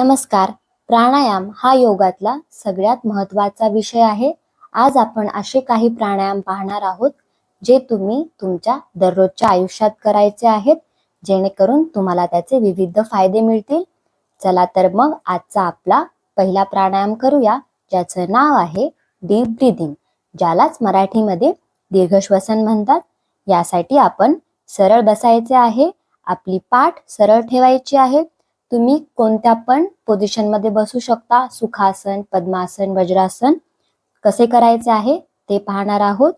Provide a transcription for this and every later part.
नमस्कार. प्राणायाम हा योगातला सगळ्यात महत्त्वाचा विषय आहे. आज आपण असे काही प्राणायाम पाहणार आहोत जे तुम्ही तुमच्या दररोजच्या आयुष्यात करायचे आहेत जेणेकरून तुम्हाला त्याचे विविध फायदे मिळतील. चला तर मग आजचा आपला पहिला प्राणायाम करूया ज्याचं नाव आहे डीप ब्रिदिंग ज्यालाच मराठीमध्ये दीर्घश्वसन म्हणतात. यासाठी आपण सरळ बसायचे आहे आपली पाठ सरळ ठेवायची आहे. तुम्ही कोणत्या पण पोझिशनमध्ये बसू शकता. सुखासन पद्मासन वज्रासन. कसे करायचे आहे ते पाहणार आहोत.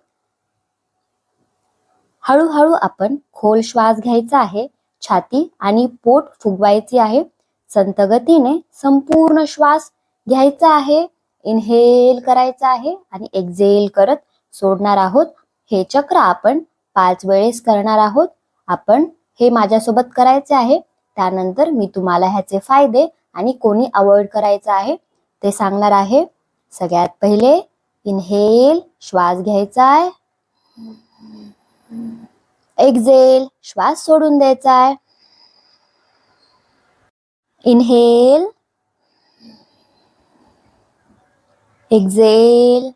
हळूहळू आपण खोल श्वास घ्यायचा आहे. छाती आणि पोट फुगवायची आहे. संतगतीने संपूर्ण श्वास घ्यायचा आहे. इनहेल करायचा आहे आणि एक्झेल करत सोडणार आहोत. हे चक्र आपण पाच वेळेस करणार आहोत. आपण हे माझ्यासोबत करायचे आहे. त्यानंतर मी तुम्हाला ह्याचे फायदे आणि कोणी अवॉइड करायचं आहे ते सांगणार आहे. सगळ्यात पहिले इनहेल श्वास घ्यायचा आहे. एक्झेल श्वास सोडून द्यायचा आहे. इनहेल एक्झेल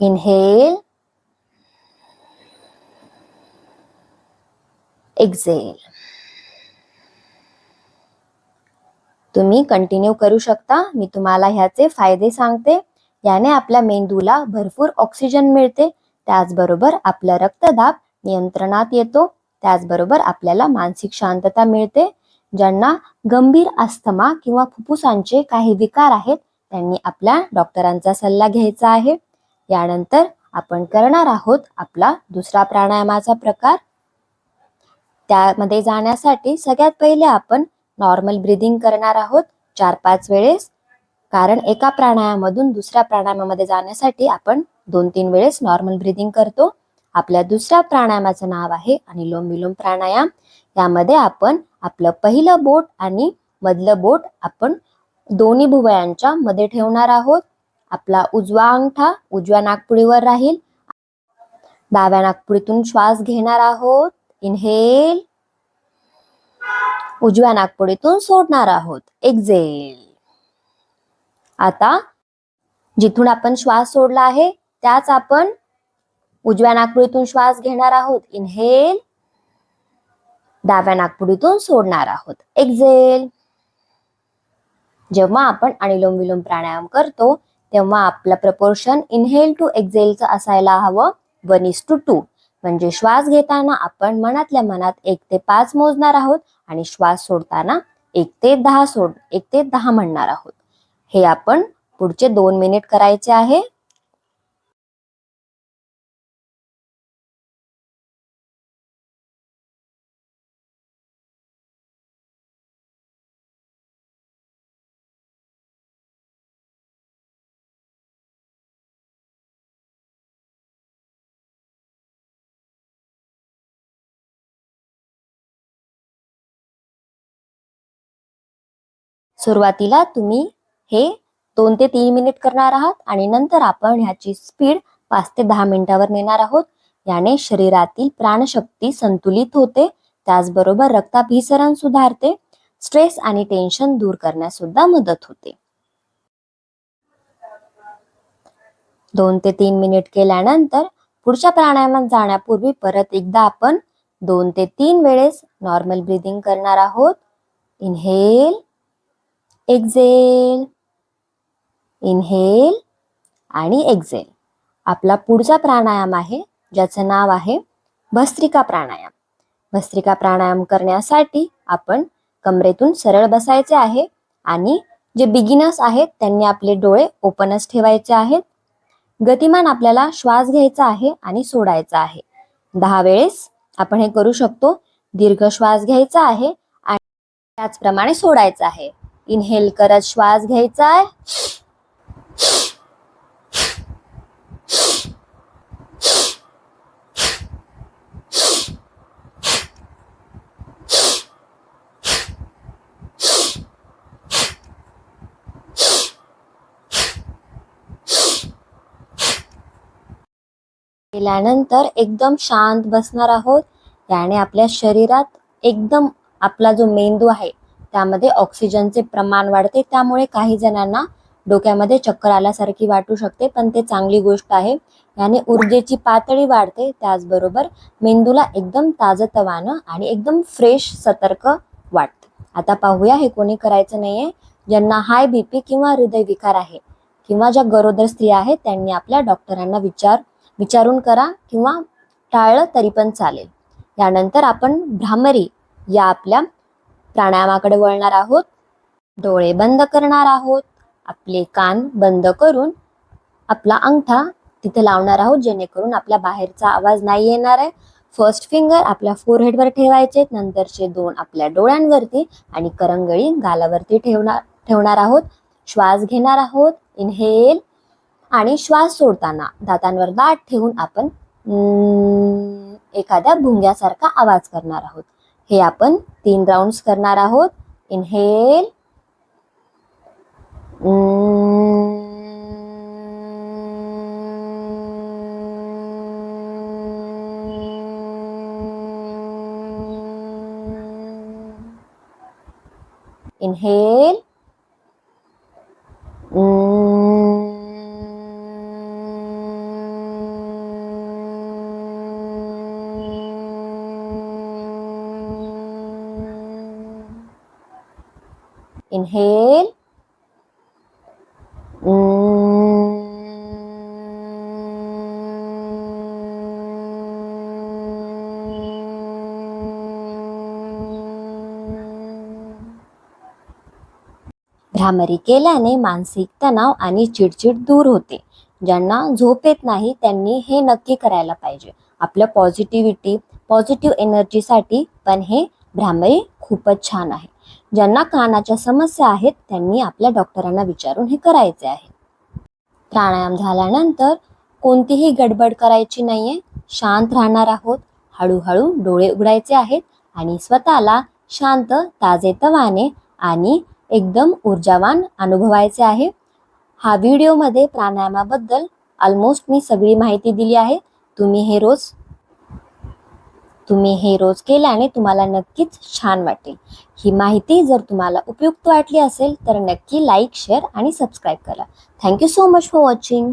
इनहेल एक्झेल तुम्ही कंटिन्यू करू शकता. मी तुम्हाला ह्याचे फायदे सांगते. याने आपल्या मेंदूला भरपूर ऑक्सिजन मिळते. त्याचबरोबर आपला रक्तदाब नियंत्रणात येतो. त्याचबरोबर आपल्याला मानसिक शांतता मिळते. ज्यांना गंभीर अस्थमा किंवा फुफ्फुसांचे काही विकार आहेत त्यांनी आपल्या डॉक्टरांचा सल्ला घ्यायचा आहे. यानंतर आपण करणार आहोत आपला दुसरा प्राणायामाचा प्रकार. त्यामध्ये जाण्यासाठी सगळ्यात पहिले आपण नॉर्मल ब्रिदिंग करणार आहोत चार पाच वेळेस. कारण एका प्राणायामामधून दुसऱ्या प्राणायामामध्ये जाण्यासाठी आपण दोन तीन वेळेस नॉर्मल ब्रिदिंग करतो. आपल्या दुसऱ्या प्राणायामाचं नाव आहे अनुलोम विलोम प्राणायाम. यामध्ये आपण आपलं पहिलं बोट आणि मधलं बोट आपण दोन्ही भुवयांच्या मध्ये ठेवणार आहोत. आपला उजवा अंगठा उजव्या नागपुडीवर राहील. डाव्या नागपुडीतून श्वास घेणार आहोत. इनहेल उजव्या नागपुडीतून सोडणार आहोत. एक्झेल आता जिथून आपण श्वास सोडला आहे त्याच आपण उजव्या नागपुडीतून श्वास घेणार आहोत. इनहेल डाव्या नागपुडीतून सोडणार आहोत. एक्झेल जेव्हा आपण अनुलोम विलोम प्राणायाम करतो तेव्हा आपलं प्रपोर्शन इनहेल टू एक्झेलचं असायला हवं. वन इज टू टू म्हणजे श्वास घेताना आपण मनातल्या मनात एक ते पाच मोजणार आहोत आणि श्वास सोडताना एक ते दहा सोड एक ते दहा म्हणणार आहोत. हे आपण पुढचे दोन मिनिट करायचे आहे. सुरुवातीला तुम्ही हे दोन ते तीन मिनिट करणार आहात आणि नंतर आपण ह्याची स्पीड पाच ते दहा मिनिटावर नेणार आहोत. याने शरीरातील प्राणशक्ती संतुलित होते. त्याचबरोबर रक्ताभिसरण सुधारते. स्ट्रेस आणि टेन्शन दूर करण्यास सुद्धा मदत होते. दोन ते तीन मिनिट केल्यानंतर पुढच्या प्राणायामात जाण्यापूर्वी परत एकदा आपण दोन ते तीन वेळेस नॉर्मल ब्रिदिंग करणार आहोत. इनहेल एक्झेल इनहेल आणि एक्झेल आपला पुढचा प्राणायाम आहे ज्याचं नाव आहे भस्त्रिका प्राणायाम. भस्त्रिका प्राणायाम करण्यासाठी आपण कमरेतून सरळ बसायचे आहे आणि जे बिगिनर्स आहेत त्यांनी आपले डोळे ओपनच ठेवायचे आहेत. गतिमान आपल्याला श्वास घ्यायचा आहे आणि सोडायचा आहे. दहा वेळेस आपण हे करू शकतो. दीर्घ श्वास घ्यायचा आहे आणि त्याचप्रमाणे सोडायचा आहे. इनहेल करत श्वास घ्यायचा आहे. केल्यानंतर एकदम शांत बसणार आहोत. याने आपल्या शरीरात एकदम आपला जो मेंदू आहे त्यामध्ये ऑक्सिजनचे प्रमाण वाढते. त्यामुळे काही जणांना डोक्यामध्ये चक्कर आल्यासारखी वाटू शकते पण ते चांगली गोष्ट आहे. याने ऊर्जेची पातळी वाढते. त्याचबरोबर मेंदूला एकदम ताजतवानं आणि एकदम फ्रेश सतर्क वाटतं. आता पाहूया हे कोणी करायचं नाहीये. ज्यांना हाय बीपी किंवा हृदयविकार आहे किंवा ज्या गरोदर स्त्रिया आहेत त्यांनी आपल्या डॉक्टरांना विचार विचारून करा किंवा टाळलं तरी पण चालेल. यानंतर आपण भ्रामरी या आपल्या प्राणायामाकडे वळणार आहोत. डोळे बंद करणार आहोत. आपले कान बंद करून आपला अंगठा तिथे लावणार आहोत जेणेकरून आपल्या बाहेरचा आवाज नाही येणार आहे. फर्स्ट फिंगर आपल्या फोरहेडवर ठेवायचे नंतरचे दोन आपल्या डोळ्यांवरती आणि करंगळी गालावरती ठेवणार ठेवणार आहोत. श्वास घेणार आहोत. इनहेल आणि श्वास सोडताना दातांवर दात ठेवून आपण एखाद्या भुंग्यासारखा आवाज करणार आहोत. हे आपण तीन राऊंड्स करणार आहोत. Inhale inhale Inhale. भ्रामरी केल्याने मानसिक तणाव आणि चिडचिड दूर होते. ज्यांना झोप येत नाही त्यांनी हे नक्की करायला पाहिजे. आपल्या पॉझिटिव्हिटी पॉझिटिव्ह एनर्जीसाठी पण हे भ्रामरी खूपच छान आहे. ज्यांना कानाच्या समस्या आहेत त्यांनी आपल्या डॉक्टरांना विचारून हे करायचे आहे. प्राणायाम झाल्यानंतर कोणतीही गडबड करायची नाहीये. शांत राहणार आहोत. हळूहळू डोळे उघडायचे आहेत आणि स्वतःला शांत ताजेतवाने आणि एकदम ऊर्जावान अनुभवायचे आहे. हा व्हिडिओमध्ये प्राणायामाबद्दल ऑलमोस्ट मी सगळी माहिती दिली आहे. तुम्ही हे रोज तुम्ही हे रोज केल्याने तुम्हाला नक्कीच छान वाटेल. ही माहिती जर तुम्हाला उपयुक्त वाटली असेल तर नक्की लाईक शेअर आणि सबस्क्राईब करा. Thank you so much for watching.